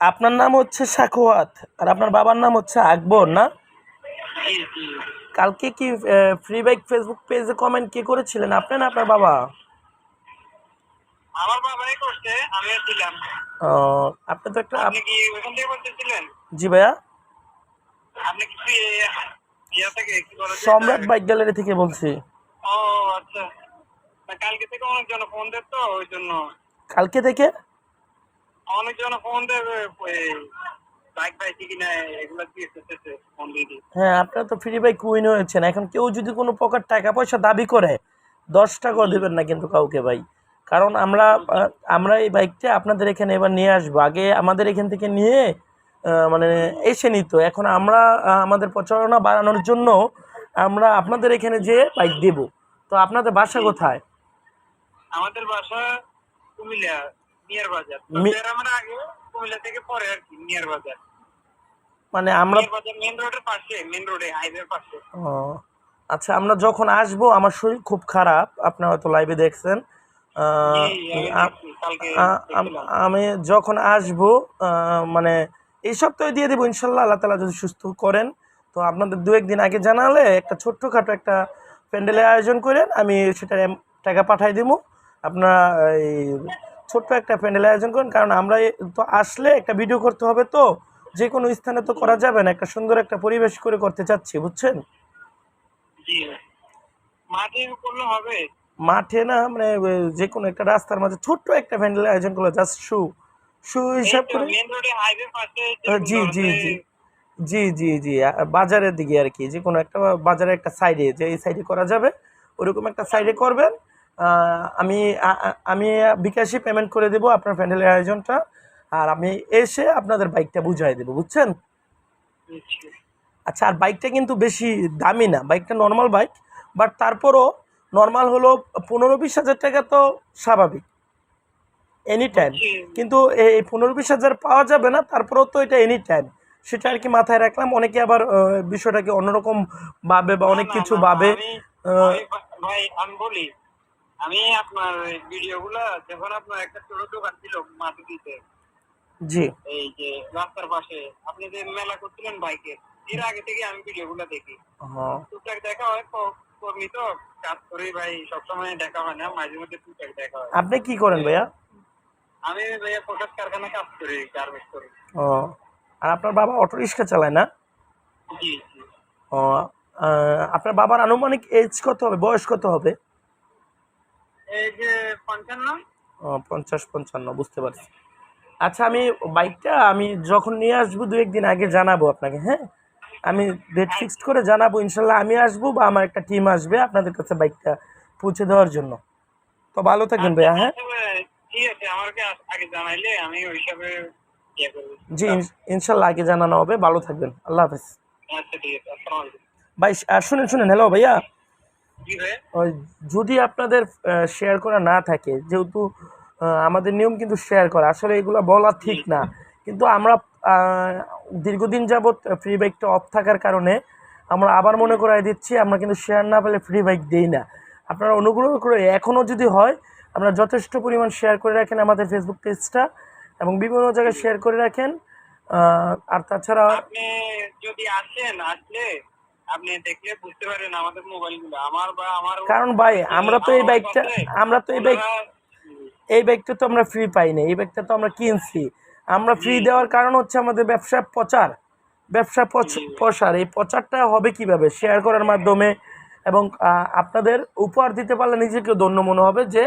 আপনার নাম হচ্ছে সাখোয়াত আর আপনার বাবার নাম হচ্ছে আকবর না? কালকে কি ফ্রি বাইক ফেসবুক পেজে কমেন্ট কে করেছিলেন? আপনি না আপনার বাবা? আমার বাবাই করছে আমিও ছিলাম। ও, আপনি তো একটা আপনি কি ওখান থেকে বলতেছিলেন? জি ভাইয়া। আপনি কি ইয়া থেকে কি বলে সম্রাট বাইক গ্যালারি থেকে বলছি। ও আচ্ছা। কালকে থেকে অনেকজন ফোন দেয় তো ওই জন্য। কালকে থেকে? অনেকজন ফোন দেবে বাইক পাইছি কিনা এগুলো দিয়ে ফোন দিয়ে হ্যাঁ আপনারা তো ফ্রি বাইক উইন হয়েছেন। এখন কেউ যদি কোনো প্রকার টাকা পয়সা দাবি করে দশ টাকাও দেবেন না কিন্তু কাউকে ভাই। কারণ আমরা আমরা এই বাইকটা আপনাদের এখানে এবার নিয়ে আসব। আগে আমাদের এখান থেকে নিয়ে মানে এসে নিত। এখন আমরা আমাদের প্রচারণা বাড়ানোর জন্য আমরা আপনাদের এখানে যে বাইক দেব। তো আপনাদের বাসা কোথায়? আমাদের বাসা কুমিল্লা। নিয়ার বাজার। মি- আগে কুমিল্লা থেকে পরে আর কি নিয়ার বাজার। মানে আমরা মেন রোডের পাশে মেন রোডে হাইওয়ের পাশে। ও, আচ্ছা আমরা যখন আসব আমার শরীর খুব খারাপ আপনারা হয়তো লাইভে দেখছেন। আমি যখন আসব মানে এই সপ্তাহে দিয়ে দেবো ইনশাল্লাহ আল্লাহ তালা যদি সুস্থ করেন। তো আপনাদের দু একদিন আগে জানালে একটা ছোট্টখাটো একটা প্যান্ডেলের আয়োজন করেন আমি সেটা টাকা পাঠাই দেবো। আপনারা এই ছোট্ট একটা প্যান্ডেলের আয়োজন করেন কারণ আমরা তো আসলে একটা ভিডিও করতে হবে তো। যে কোনো স্থানে তো করা যাবে না একটা সুন্দর একটা পরিবেশ করে করতে চাচ্ছি বুঝছেন? মাঠে করলে হবে। মাঠে না মানে যে কোনো একটা রাস্তার মাঝে ছোট্ট একটা প্যান্ডেলের আয়োজন করল জাস্ট শু শু হিসাব করে জি জি জি। জি জি জি। বাজারের দিকে আর কি যে কোনো একটা বাজারের একটা সাইডে যে এই সাইডে করা যাবে ওরকম একটা সাইডে করবেন। আমি আমি বিকাশে পেমেন্ট করে দেবো আপনার প্যান্ডেলের আয়োজনটা। আর আমি এসে আপনাদের বাইকটা বুঝাই দেবো বুঝছেন? আচ্ছা আর বাইকটা কিন্তু বেশি দামি না বাইকটা নর্মাল বাইক বাট তারপরও নর্মাল হলো পনেরো বিশ হাজার টাকা তো স্বাভাবিক এনি টাইম কিন্তু এই পনেরো বিশ হাজার পাওয়া যাবে না তারপরেও তো এটা এনি টাইম সেটা আর কি মাথায় রাখলাম অনেকে আবার বিষয়টাকে অন্যরকম ভাবে বা অনেক কিছু ভাবে ভাই আমি বলি আমি আপনার ভিডিও গুলা যখন আপনার একটা ছোট দোকান ছিল মাতুতিতে জি। এই যে রাস্তার পাশে আপনি যে মেলা করছিলেন বাইকের এর আগে থেকে আমি ভিডিও গুলা দেখি টুকটাক দেখা হয় ক- কর্মী তো কাজ করি ভাই সবসময় দেখা হয় না মাঝে মধ্যে টুকটাক দেখা হয়। আপনি কি করেন ভাইয়া? আমি ভাইয়া পোশাক কারখানা কাজ করি গার্মেন্টস করি। ও আর আপনার বাবা অটো রিক্সা চালায় না? জি ও আপনার বাবার আনুমানিক এজ কত হবে? বয়স কত হবে? এই যে পঞ্চান্ন? পঞ্চাশ পঞ্চান্ন বুঝতে পারছি। আচ্ছা আমি বাইকটা আমি যখন নিয়ে আসব দু একদিন আগে জানাব আপনাকে হ্যাঁ? আমি ডেট ফিক্সড করে জানাব ইনশাল্লাহ আমি আসব বা আমার একটা টিম আসবে আপনাদের কাছে বাইকটা পৌঁছে দেওয়ার জন্য। তো ভালো থাকবেন ভাইয়া হ্যাঁ? আচ্ছা ঠিক আছে আমাকে আগে জানাইলে আমি ওই হিসাবে ইয়ে জি ইনশাল্লাহ আগে জানানো হবে ভালো থাকবেন আল্লাহ হাফেজ। আচ্ছা ঠিক আছে আসসালামু আলাইকুম। ভাই শুনেন শুনেন হ্যালো ভাইয়া। যদি আপনাদের শেয়ার করা না থাকে যেহেতু আমাদের নিয়ম কিন্তু শেয়ার করা। আসলে এগুলো বলা ঠিক না। কিন্তু আমরা দীর্ঘদিন যাবৎ ফ্রি বাইকটা অফ থাকার কারণে আমরা আবার মনে করাই দিচ্ছি আমরা কিন্তু শেয়ার না পেলে ফ্রি বাইক দিই না। আপনারা অনুগ্রহ করে এখনও যদি হয় আমরা যথেষ্ট পরিমাণ শেয়ার করে রাখেন আমাদের ফেসবুক পেজটা এবং বিভিন্ন জায়গায় শেয়ার করে রাখেন। আর তাছাড়া আপনি যদি আসেন আসলে আপনি দেখলে বুঝতে পারেন আমাদের মোবাইলগুলো। আমার বা আমার কারণ ভাই আমরা তো এই বাইকটা আমরা তো এই বাইক এই বাইকটা তো আমরা ফ্রি পাই না এই ব্যাগটা তো আমরা কিনছি। আমরা ফ্রি দেওয়ার কারণ হচ্ছে আমাদের ব্যবসা প্রচার। ব্যবসা প্রসার। এই প্রচারটা হবে কীভাবে? শেয়ার করার মাধ্যমে এবং আপনাদের উপহার দিতে পারলে নিজেকে ধন্য মনে হবে যে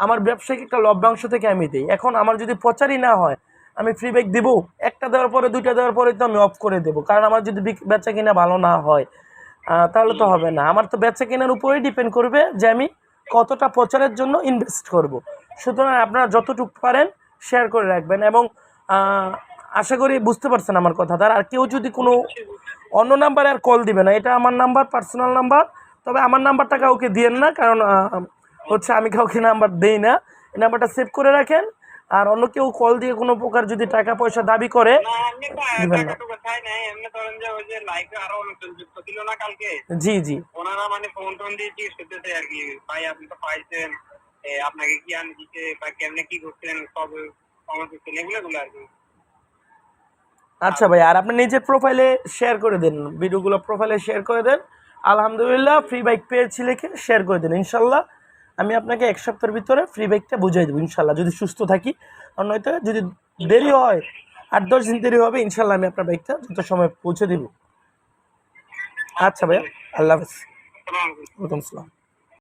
আমার ব্যবসায়িক একটা লভ্যাংশ থেকে আমি দিই। এখন আমার যদি প্রচারই না হয় আমি ফ্রি ব্যাগ দেবো? একটা দেওয়ার পরে দুইটা দেওয়ার পরে তো আমি অফ করে দেবো। কারণ আমার যদি বেচা কিনা ভালো না হয় তাহলে তো হবে না। আমার তো বেচা কেনার উপরেই ডিপেন্ড করবে যে আমি কতটা প্রচারের জন্য ইনভেস্ট করব। সুতরাং আপনারা যতটুকু পারেন শেয়ার করে রাখবেন এবং আশা করি বুঝতে পারছেন আমার কথাটা আর কেউ যদি কোনো অন্য নাম্বারে আর কল দিবে না, এটা আমার নাম্বার পার্সোনাল নাম্বার তবে আমার নাম্বারটা কাউকে দিয়েন না, কারণ হচ্ছে আমি কাউকে নাম্বার দেই না। এই নাম্বারটা সেভ করে রাখেন আর অন্য কেউ কল দিয়ে কোনো প্রকার যদি টাকা পয়সা দাবি করে দিবেন না। জি জি। ওনারা মানে ফোন টোন দিয়ে জিজ্ঞেস করতেছে আর কি? ভাই আপনি তো পাইছেন আপনাকে কি আনি দিতে বা কেমনে কি করছেন সব কমেন্ট করছেন এগুলো আর কি। আচ্ছা ভাই আর আপনি নিজের প্রোফাইলে শেয়ার করে দেন ভিডিওগুলো প্রোফাইলে শেয়ার করে দেন। আলহামদুলিল্লাহ ফ্রি বাইক পেয়েছি লিখে শেয়ার করে দেন ইনশাল্লাহ। আমি আপনাকে এক সপ্তাহের ভিতরে ফ্রি বাইকটা বুঝাই দেবো, ইনশাল্লাহ। যদি সুস্থ থাকি, আর নয়তো যদি দেরি হয়, আট দশ দিন দেরি হবে, ইনশাল্লাহ আমি আপনার বাইকটা যত সময় পৌঁছে দেব। আচ্ছা ভাইয়া, আল্লাহ হাফিজ। ওয়ালাইকুম আসসালাম।